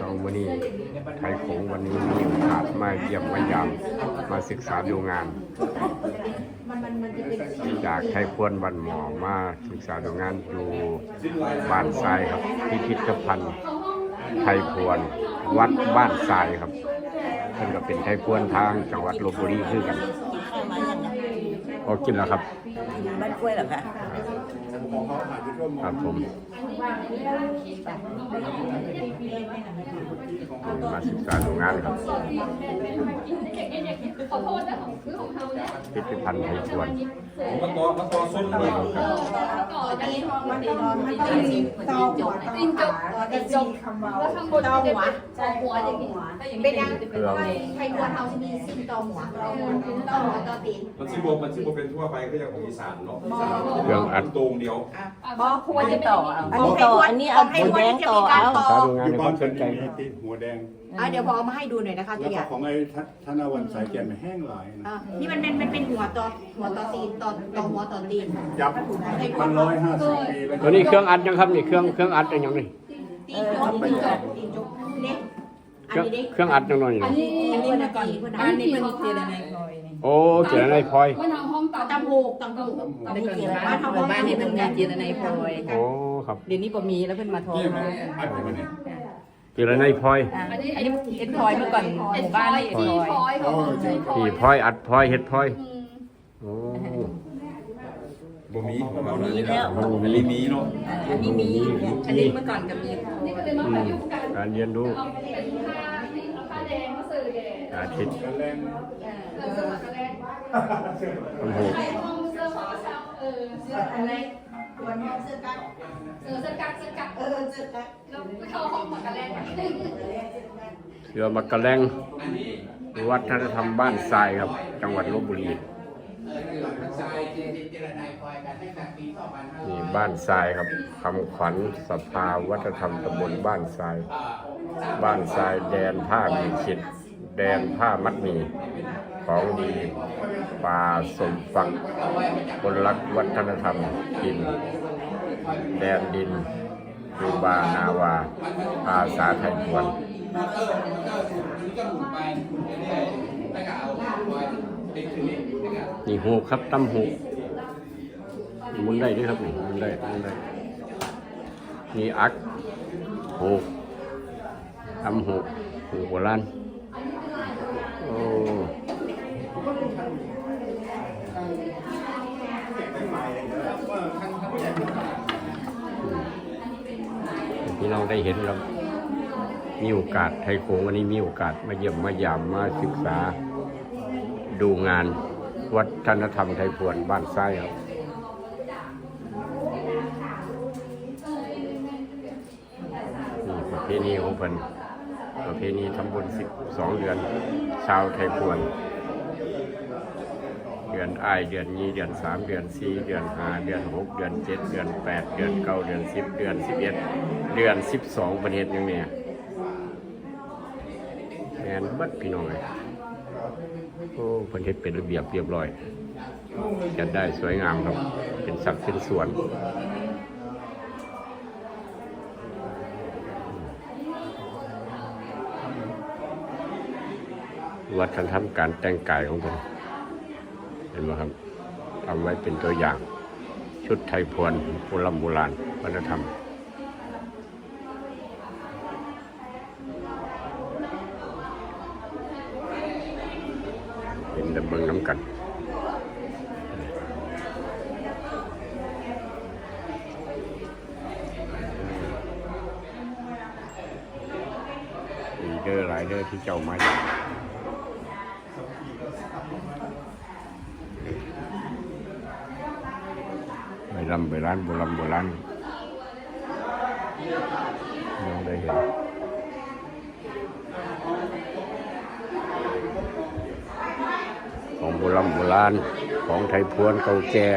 สองวันนี้ไทยของวันนี้มีโอกาสมาเยี่ยมมายามมาศึกษาดูงาน จากไทยพวนวันหมอมาศึกษาดูงานอยู่บ้านทรายครับพิพิธภัณฑ์ไทยพวนวัดบ้านทรายครับเพิ่นก็เป็นไทยพวนทางจังหวัดลบบุรีคือกันข้าวมายังไงพอกินแล้วครับบ้านกล้วยเหรอคะ ครับผมมาศึกษาดูงานครับ ขอโทษนะของคือของเขาเนี่ย พิพิธภัณฑ์ไทยพวนมันตัวมันตัวส้นนี่ครับก่อนอันนี้มันนอนมันต้องมีตอหัวตินจบตินจบคำว่าแล้วข้างบนตอหัวตอหัวอย่างนี้ถ้าอย่างนี้เป็นยังจะเครื่องใครควเอาที่มีสิ้นตอหัวตอหัวตอหัวตอตีนมันชิบมันชิบเป็นทั่วไปก็อย่างของอีสานเนาะเครื่องอัดตรงเดียวบอควรจะต่ออันนี้ต่ออันนี้เอาหัวแดงต่อเอาศึกษาดูงานอยู่บ้าวานมสเป็นใจมีติดหัวแดง อะเดี๋ยวพอเอามาให้ดูหน่อยนะคะแล้ตัววอก็ย่างของไอ้ธธนวันสายแกนแห้งหลายนะอะนี่มันเป็นมันเป็นหัวตอหัวตอตีนตอตอหัวตอตีนจับมันร้อยห้าสิบปีแล้วตัวนี้เครื่องอัดยังครับนี่เครื่องเครื่องอัดยังนี่ตีนจบตีนจบตีนจบเนี่ยเครื่องอันนี้เครื่องอัดยังน้อยนี่อันนี้อันนี้มันก่อนอันนี้เป็นเจรนายโอ้เจริญในพลอยว่าทางห้องตัดตำหูกตำหูกอันนี้คืออะไรบ้านทำบ้านบ้านนี้เป็นงานจีนในพลอย โอ้ครับเดี๋ยวนี้บ่มีแล้วเพิ่นมาทอนี่มันมาอัดอยู่มันเนี่ย เจริญในพลอยอ่าอันนี้เอ็นพลอยเมื่อก่อนหเอ็นมู่พบ้านอยนี่เอ็นทีพลอยพอยของทีพอที่ยพลอยอัดพลอยเฮ็ดพลอยอืมโอ้บ่มีมีแล้วอันนี้มีเนาะอันนี้มีอันนี้เมื่อก่อนก็มีนี่ก็เลยมาประยุกต์กันการเรียนรู้เอาเป็นผ้าเอาผ้าแดงมาเสิร์ฟแดงอาทิตย์แรงเออเสื้อผ้าแดงทำหูห้องเสื้อผ้าเช้าเออเสื้ออะไร วันนี้เสื้อกั๊กเออเสื้อกั๊กเสื้อกั๊กเออเสื้อกั๊กแล้วไปเข้าห้องหมดกันแล้วเสือมักกะแลงวัฒนธรรมบ้านทรายครับ จังหวัดลบบุรีนี่บ้านทรายครับคำขวัญสภาวัฒนธรรมตำบลบ้านทราย บ้านทรายแดนผ้ามีชิดแดนผ้ามัดมี ของดีป่าสมฟังคนรักวัฒนธรรมกิน แดนดินดูบานาวาภาษาไทยพวนนี่หูครับตั้มหูมุนได้ด้วยครับนี่มุนได้มุนได้นี่อักหูกทำหูหูโบราณโอ้ พี่น้องได้เห็นแล้วมีโอกาสไทยโขงวันนี้มีโอกาสมาเยี่ยมมายามมาศึกษา ดูงานวัฒนธรรมไทยพวนบ้านไส้ครับประเพณีของเพิ่นประเพณีทำบุญสิบสองเดือน ชาวไทยพวน อนอ้ายเดือนยี่เดือนสามเดือนสี่เดือนห้าเดือนหกเดือนเจ็ดเดือนแปดเดือนเก้าเดือนสิบเดือนสิบเอ็ดเดือนสิบสองประเทศยังเนี่ยแมนบัดพี่น้องเลยโอ้เพิ่นเฮ็ดเป็นระเบียบเรียบร้อยจัดได้สวยงามครับ เป็นสัดเป็นส่วนวัฒนธรรมการแต่งกายของเพิ่น เห็นไหมครับทำไว้เป็นตัวอย่าง ชุดไทยพวนโบราณโบราณวัฒนธรรมเป็นดับเบิงน้ำกันมีเดอร์หลายเดอร์ที่เจ้ามาอยู่ไป รานโบราณโบราณยังได้เห็นของโบราณโบราณของไทยพวนเก่าแก่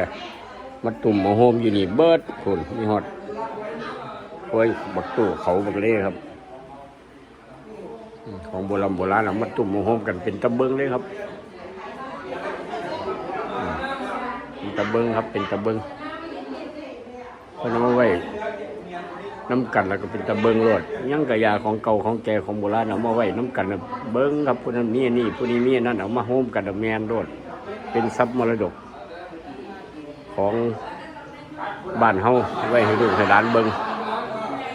มาตุ่มมาโฮมอยู่นี่เบิดคุณนี่ฮอดโอ้ยบักตู้เขาบักเล่ครับ ของโบราณโบราณเอามาตุ่มมาโฮมกันเป็นตะเบิงเลยครับมเป็นตะเบิงครับเป็นตะเบิง พนเอาไว้น้ำกันแล้วก็เป็นตะเบิงโลดยังกะยาของเก่าของแก่ของโบราณเอามาไว้น้ำกันน่ะเบิงครับผู้นั้นมีนี่ผู้นี้มีอันนั่นเอามาโฮมกันดอกแมนโลดเป็นทรัพย์มรดก ของบ้านเฮาไว้ให้ลูกให้หลานเบิง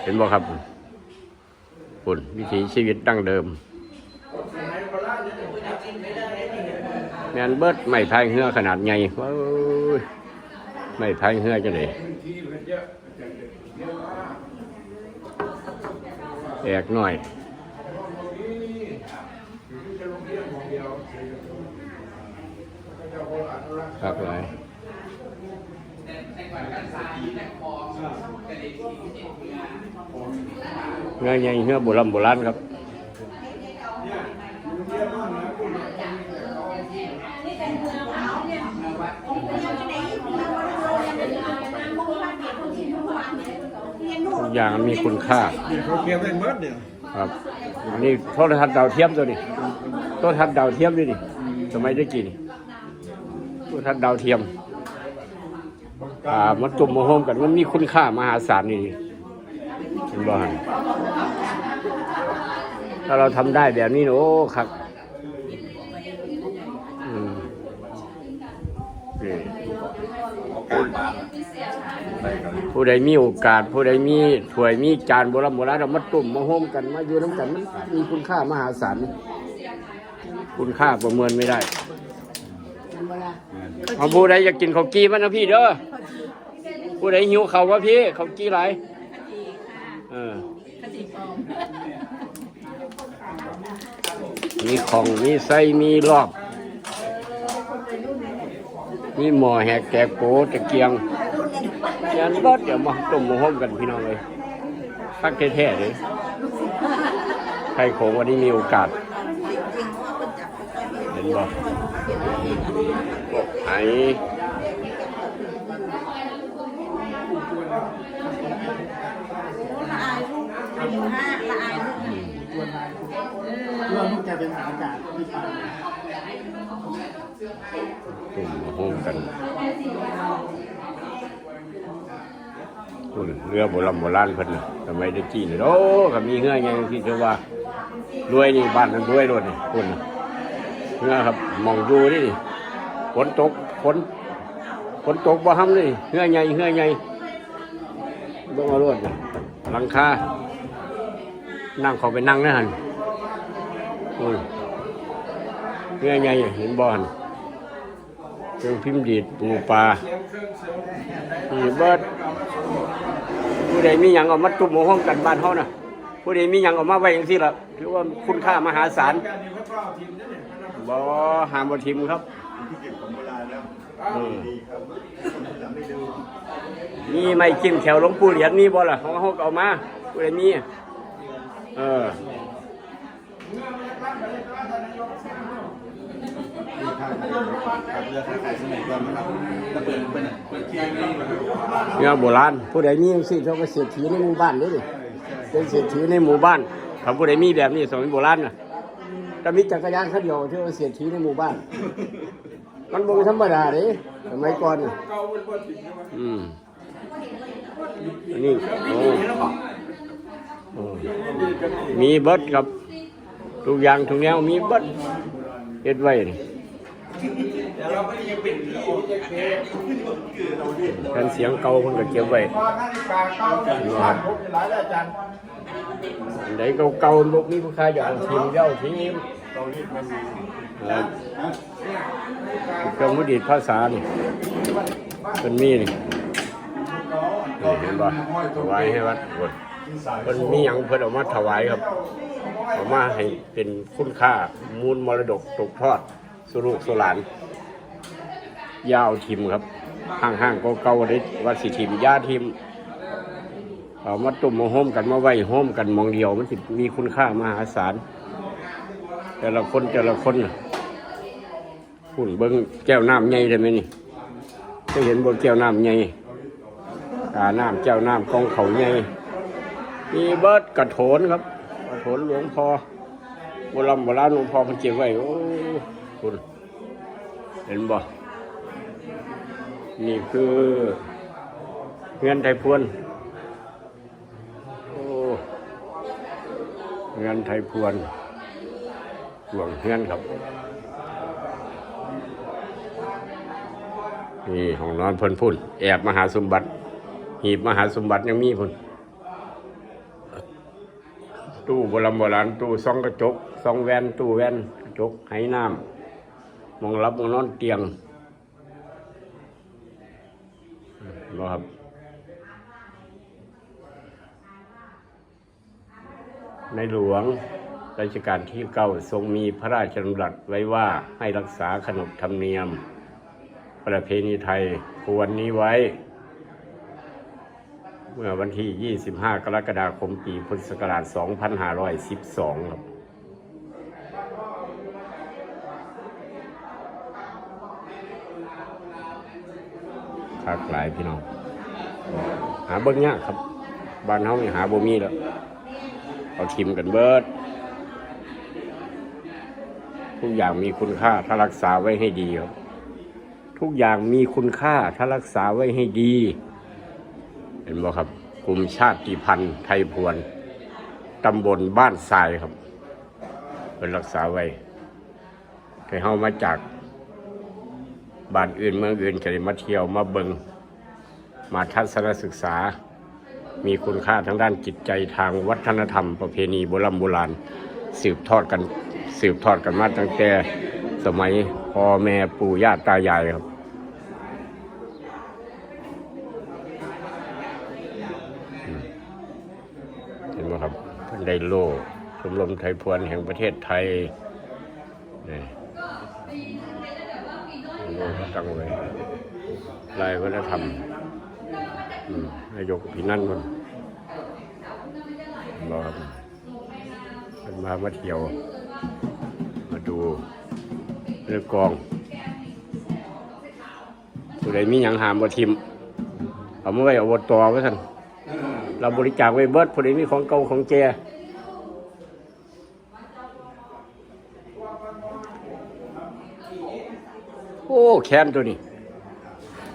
เห็นบ่ครับปุ่นวิถีชีวิตดั้งเดิมแมนเบิดไม่พายเหือขนาดใหญ่ว้า วไม่พายเหือจะเลยแอกหน่อยครับหลายเงยใหญ่เงือโบราณโบราณครับ ทุก อย่างมันมีคุณค่า เขาเก็บไว้เบิดเดียวครับ อันนี่โทรทัศน์ดาวเทียมตัวนี้โทรทัศน์ดาวเทียมด้วยนี่สมัยได้กี่นี่โทรทัศน์ดาวเทียม อ่ามันตุ่มมาโฮมกันมันมีคุณค่ามหาศาลนี่เห็นบ่ฮะถ้าเราทำได้แบบนี้นะโอ้ครับ ผู้ใดมีโอกาส ผู้ใดมีถ้วยมีจานโบราณโบราณเรามาตุ่มมาโฮมกันมาอยู่น้ำกันมันมีคุณค่ามหาศาลคุณค่าประเมินไม่ได้ เอาผู้ใดอยากกินข้าวกี้มันนะพี่เด้อผู้ใดหิวเขาววะพี่ข้าวกี้ไรเออมีของมีไส้มีรอบ มีหม้อแหกแกะโกตะเกียง ยันก็เดี๋ยวมาต้มมาห้มกันพี่น้องเลยพักแท้ๆเลยใครโขงวันนี้มีโอกาส เห็นบ่บอกไอ้ละอายลูกอยู่ห้าละอายลูกเรื่องลูกแกเป็นสาวกาศที่ไปตุ่มมาห้มกันคุณ เรือโบราณโบราณเพิ่นน่ะสมัยเด็กจีนโอ้ก็มีเงื่อยังที่จะว่ารวยนี่บ้านนั้นรวยรถนี่คุณน่ะเงื่อครับมองดูนี่ฝนตกฝนฝนตกบ่ห้ำเลยเงื่อใหญ่เงื่อใหญ่ต้องมารถนี่หลังคานั่งเขาไปนั่งนะฮันเงื่อใหญ่เห็นบ่หัน เครื่องพิมพ์ดีดปูปลานี่เบิดผู้ใดมีหยังเอามาตุ่มห้องกันบ้านเฮานะผู้ใดมีหยังเอามาไว้อย่างที่ละถือว่าคุณค่ามหาศาลบ่หามบ่ทิมครับเออมีไม่จิ้มแถวหลวงปู่เหรียญมีบ่ล่ะของเฮาก็เอามาผู้ใดมีเออ เรือขายสมัยก่อนนะครับตะเปิดเป็นเปิดที่นี่นะครับเนี่ยโบราณผู้ใดมีจังซี่เขาก็เศรษฐีในหมู่บ้านด้อดิเป็นเศรษฐีในหมู่บ้านถ้าผู้ใดมีแบบนี้สมัยโบราณน่ะถ้ามีจักรยานคันเดียวที่ว่าเศรษฐีในหมู่บ้าน มันบ่ธรรมดาเด้สมัยก่อนน่ะอืมอันนี้โอ้มีเบิดครับทุกอย่างทุกแนวมีเบิดเฮ็ดไว้นี่ กันเสียงเก่าคนก็เก็บไว้นะครับอันใดเก่าๆลูกนี้ผู้ค้าอยากเอาทีมเย้าทีมตอนนี้มันมีครับเครื่องมือดีดภาษานี่เป็นมีนี่นี่เห็นป่ะถวายให้วัดกดเพิ่นมีหยังเพิ่นเอามาถวายครับเอามาให้เป็นคุณค่ามูลมรดกตกทอด สุลูกสุหลานยาวทิมครับห่างๆเก่าๆเด้ว่าสิทิมยาทิมเอามาตุ่มมาโฮมกันมาไว้โฮมกันมองเดียวมันสิมีคุณค่ามหาศาลแต่ละคนแต่ละคนน่ะหุ่นเบิ้งแก้วน้ำใหญ่ได้ไหมนี่จะเห็นบนแก้วน้ำใหญ่กาน้ำแก้วน้ำกองเขาใหญ่มีเบิดกระโถนครับกระโถนหลวงพ่อโบราณโบราณหลวงพ่อเพันเก็บไว้โอ้ คุณเห็นบ่ นี่คือเงินไทยพวน โอ้เงินไทยพวนหลวงเฮือนครับ นี่ห้องนอนเพิ่นพุ่น แอบมหาสมบัติ หีบมหาสมบัติยังมีพุ่น ตู้โบราณโบราณตู้ซองกระจกซองแวนตู้แวนกระจกไหน้ำ มองรับมองนอนเตียงบ่ครับในหลวงรัชกาลที่เก้าทรงมีพระราชดำรัสไว้ว่าให้รักษาขนบธรรมเนียม ประเพณีไทยควรนี้ไว้ เมื่อวันที่ 25 กรกฎาคมปีพุทธศักราช 2512 ครับ คักหลายพี่น้อง หาเบิ้งยากครับ บ้านเฮานี่หาบ่มีแล้วเอาทิมกันเบิด ทุกอย่างมีคุณค่าถ้ารักษาไว้ให้ดีครับ ทุกอย่างมีคุณค่าถ้ารักษาไว้ให้ดี เห็นบ่ครับกลุ่มชาติพันธุ์ไทยพวนตำบลบ้านทรายครับ เป็นรักษาไว้ให้เฮามาจาก บ้านอื่นเมืองอื่นจะได้มาเที่ยวมาเบิงมาทัศนศึกษา มีคุณค่าทางด้านจิตใจทางวัฒนธรรม ประเพณีโบราณโบราณ สืบทอดกันสืบทอดกันมาตั้งแต่สมัยพ่อแม่ปู่ย่าตายายครับเห็นไหมครับท่านได้โลชมรมไทยพวนแห่งประเทศไทยนี่ โล่ตั้งไว้ลายวัฒนธรรมอืมนายกพี่นั่นมันรอครับเป็นมามาเที่ยว มาดูเรื่องกองผู้ใดมีหยังหามบ่ทิมเอามาไว้เอาบตอไว้ท่านเราบริจาคไว้เบิดพอดีมีของเก่าของแจโอ้ แคนตัวนี้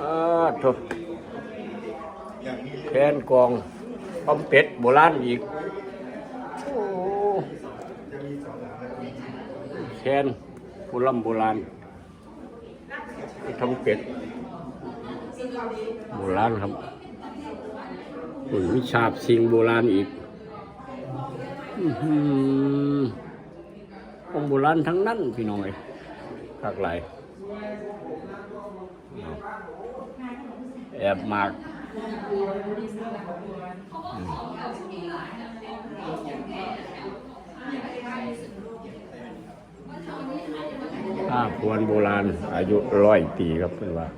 อ่าโถแคนกองปอมเป็ดโบราณอีกแคนโบราณโบราณทำเป็ดโบราณครับหุ่นวิชาบสิงโบราณอีกอือหือของโบราณทั้งนั้นพี่น้องเอ้ยภาคหลายแอบมากผ้าพวนโบราณ อายุร้อยปีครับเพื่อนว่า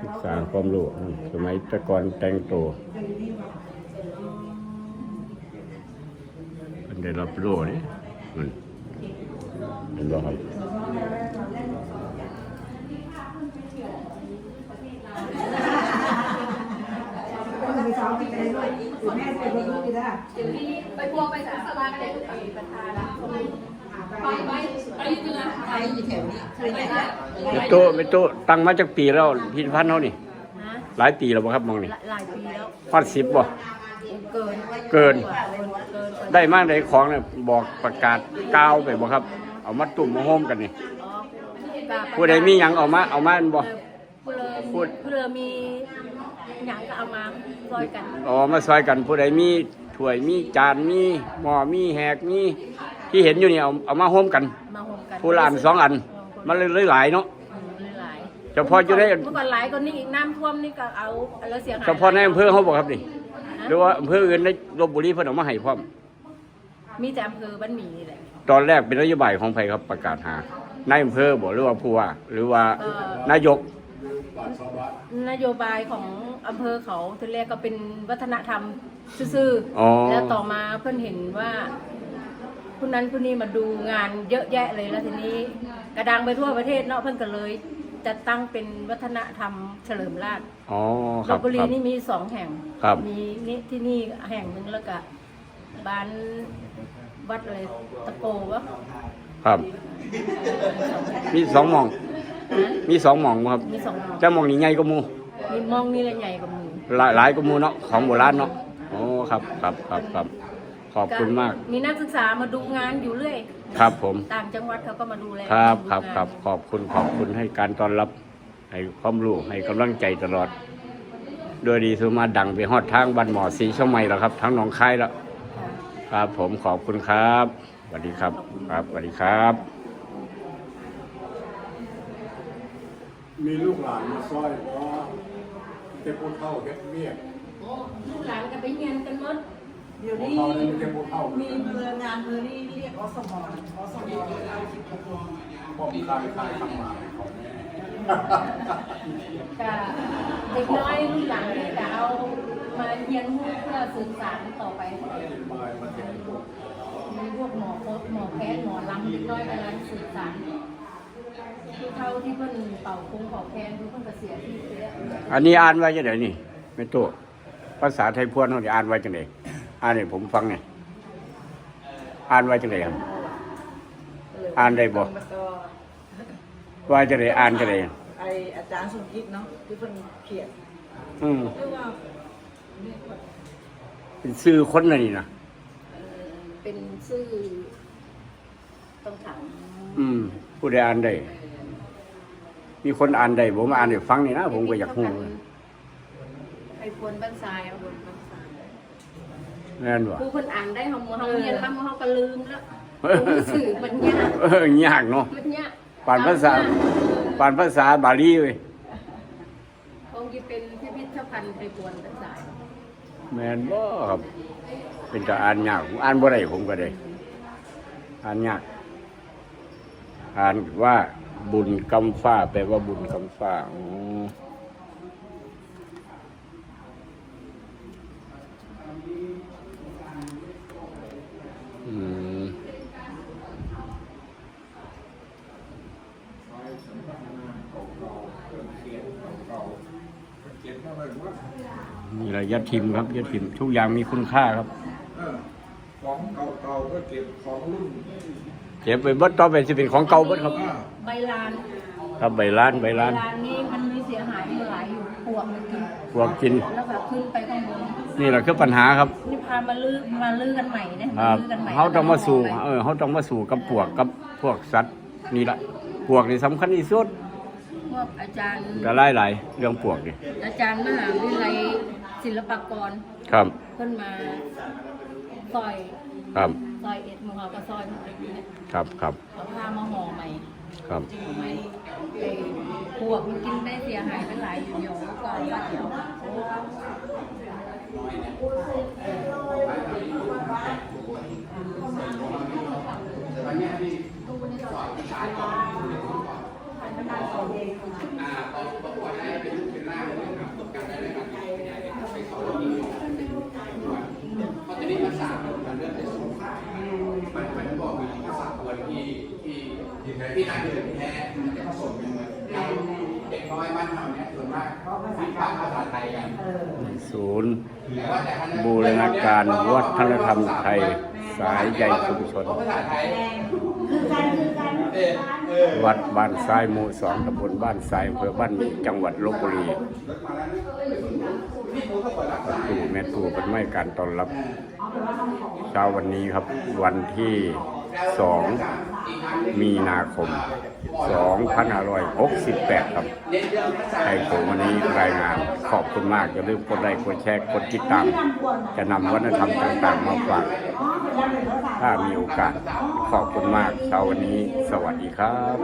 ศึกษาความรู้สมัยตะกอนแต่งตัวมันได้รับรู้นี่มันเห็นบ่ครับ ไปพวงไปสาสลากันเลยไปประธานไปไปไปยืนไปอยู่แถวนี้เคยไปนะเมตุเมตุตั้งมาจากปีแล้วพิพิธภัณฑ์เขานี่หลายปีแล้วบ่ครับมองนี่หลายปีแล้วฮอดสิบบ่เกินเกินเกิน ได้มากได้ของเนี่ยบอกประกาศกาวไปบ่ครับ เอามาตุ่มมาโฮมกันนี่ผู้ใดมีหยังเอามาเอามาอันบ่ผู้เพูดผู้เลมี หยังก็เอามาซอยกันเอามาซอยกันผู้ใดมีถ้วยมีจานมีหม้อมีแหกมีที่เห็นอยู่นี่เอาเอามาโฮมกันมาโฮมกันผู้ละอันสองอัน มันเลยเลยหลายเนาะอืมหลายเฉพาะอยู่ในเมื่อก่อนหลายคนนี่อีกน้ำท่วมนี่ก็เอาแล้วเสียหายเฉพาะในอำเภอเขาบอกครับนี่หรือว่าอำเภออื่นในลบบุรีเพิ่นเอามาให้พร้อมมีแต่อำเภอบ้านหมีนี่แหละตอนแรกเป็นนโยบายของไผครับประกาศหาในายอำเภอบอกหรือว่าผู้ว่าหรือว่าเอ่อนายก นโยบายของอำเภอเขาทีแรกก็เป็นวัฒนธรรมซื่ออ๋อ ๆแล้วต่อมาเพื่อนเห็นว่าคนนั้นคนนี้มาดูงานเยอะแยะเลยแล้วทีนี้ กระดังไปทั่วประเทศเนาะเพื่อนก็เลยจะตั้งเป็นวัฒนธรรมเฉลิมราชอ๋อคลรับ บบุรีครับนี่มีสองแห่งครับ มีนี่ที่นี่แห่งหนึ่งแล้วก็บ้านวัดอะไรตะโกวะครับ มีสองหม่อง มีสองหม่องบ่ครับมีสองหมู่แต่หม่องนี้ใหญ่กว่าหมู่มีมองนี่ละใหญ่กว่าหมือหลายหลายกว่าหมู่เนาะของโบราณเนาะอ๋อครับครับครับครับขอบคุณมาก มีนักศึกษามาดูงานอยู่เรื่อยครับผม ต่างจังหวัดเขาก็มาดูแลครับครับดูงานครับขอบคุณขอบคุณให้การต้อนรับ ให้ความรู้ให้กำลังใจตลอด โดยดีสุมาดังไปฮอดทางบ้านหมอสีช่องใหม่แล้วครับทั้งหนองคายแล้วค่ะครับผมขอบคุณครับสวัสดีครับ ครับสวัสดีครับ มีลูกหลานมาซอยเพราะเจ้าพูดเข้าเฮ็ดเวียกลูกหลานก็ไปเรียนกันหมดเดี๋ยวพวกนี้เขาเนี่ยเจ้าพูดเข้ามีเบอร์งานเบอร์นี้เรียกอสมอสมเอาสิบกว่าผมคลายคลายทำมาให้เขาก็เด็กน้อยรุ่นหลังนี่จะเอามาเรียนเพื่อสื่อสารต่อไปบายมาเห็นพวกมีพวกหมอโคตหมอแพทย์หมอลำเด็กน้อยกำลังสื่อสาร คือเท่าที่เพิ่นเป่าคงเป่าแคนคือเพิ่นก็เสียที่ไปแล้วอันนี้อ่านไว้จังไดนี่ไม่ตัวภาษาไทยพวนเขาจะอ่านไว้จังไดอ่านให้ผมฟังหน่อยอ่านไว้จังไดครับอ่านได้บ่ว่าจังไดอ่านจังไดไออาจารย์สมคิดเนาะที่เพิ่นเขียนอืมเรียกว่าเป็นชื่อคนน่ะนี่นะเป็นชื่อต้องถามอืมผู้ใดอ่านได้ มีคนอ่านได้ผมอ่านให้ฟังนี่นะผมก็อยากฮู้ไอ้คนบ้านทรายเอาคนบ้านทรายแม่นบ่ผู้คนอ่านได้เฮาเฮาเรียนแล้วเฮาก็ลืมแล้วรู้สึกมันยากเออยากเนาะมันยากปานภาษาปานภาษาบาลีเว้ยคงจะเป็นพิพิธภัณฑ์ไทยพวนบ้านทรายแม่นบ่ครับ เป็นจะอ่านยากผมอ่านบ่ได้ผมก็ได้อ่านยากอ่านว่า บุญกำฟ้า แปลว่าบุญกำฟ้าอ๋ออืมนี่แหละยัดทิมครับยัดทิมทุกอย่างมีคุณค่าครับของเก่าๆก็เก็บของรุ่น เก็บไปเบิดต่อไปจะเป็นของเก่าเบิดครับ ใบลานครับใบล้านใบใบล้านลานนี้มันมีเสียหายอยู่หลายอยู่ปวกมันกินพวกกิน แล้วแบบขึ้นไปข้างบนนี่แหละคือปัญหาครับนี่พามาลื้อมาลื้อกันใหม่นะครับลื้อกันใหม่เขาต้องมาสู่แล้วก็เออเขาต้องมาสู่กับปวกกับพวกสัตว์นี่ละปวกนี่สำคัญที่สุดพวกอาจารย์ จะไล่หลายเรื่องปวกนี่อาจารย์มหาวิทยาลัยศิลปากรครับเพิ่นมาซอยครับ ซอยเอ็ดหมูเขาก็ซอยมาอย่างนี้เนี่ยครับครับเอาผ้ามาห่อใหม่ครับห่อใหม่ไอ้พวกมันกินได้เสียหายไปหลายอยู่เดียวก่อนว่าเดียว เขาจะมีภาษามันเรื่องในสงครามมันมันบอกมีภาษาคนที่ ที่ที่นั่นคือแท้มันจะผสมกันเหมือนเด็กน้อยบ้านเราเนี่ยส่วนมากวิพากษ์ภาษาไทยกันศูนย์แต่ว่าแต่คณะบูรณาการวัฒนธรรมไทย สายใยชุมชนเพราะภาษาไทยคือกันคือกันเออเออวัดบ้านทรายหมู่สองตำบลบ้านทรายอำเภอบ้านหมี่จังหวัดลบบุรีประตูแม่ตู่เป็นไม่การต้อนรับ เช้าวันนี้ครับวันที่ สองมีนาคม 2568 ครับใครผมวันนี้รายงานขอบคุณมากอย่าลืมกดไลค์กดแชร์กดติดตาม จะนำวัฒนธรรมต่างๆ มาฝากถ้ามีโอกาสขอบคุณมากเช้าวันนี้ สวัสดีครับ